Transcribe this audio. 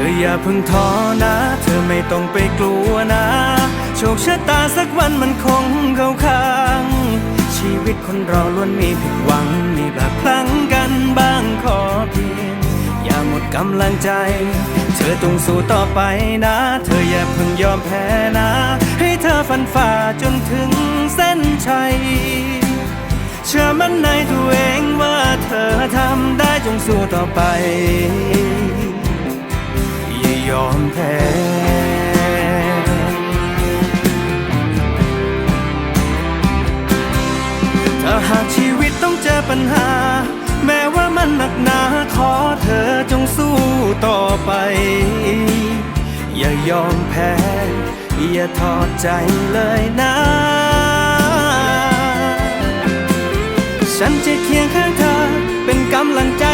ธออย่าเพิ่งท้อนะ เธอไม่ต้องไปกลัวนะ โชคชะตาสักวันมันคงเข้าข้าง ชีวิตคนเราล้วนมีผิดหวัง มีแบบพลั้งกันบ้างขอเพียง อย่าหมดกำลังใจ เธอต้องสู้ต่อไปนะ เธออย่าเพิ่งยอมแพ้นะ ให้เธอฟันฝ่าจนถึงเส้นชัย เชื่อมั่นในตัวเองว่าเธอทำได้จงสู้ต่อไป มแพ้ถ้าหากชีวิตต้องเจอปัญหา แม้ว่ามันหนักหนาขอเธอจงสู้ต่อไป อย่ายอมแพ้ อย่าทอดใจเลยนะฉันจะเคียงข้างเธอเป็นกำลังใจ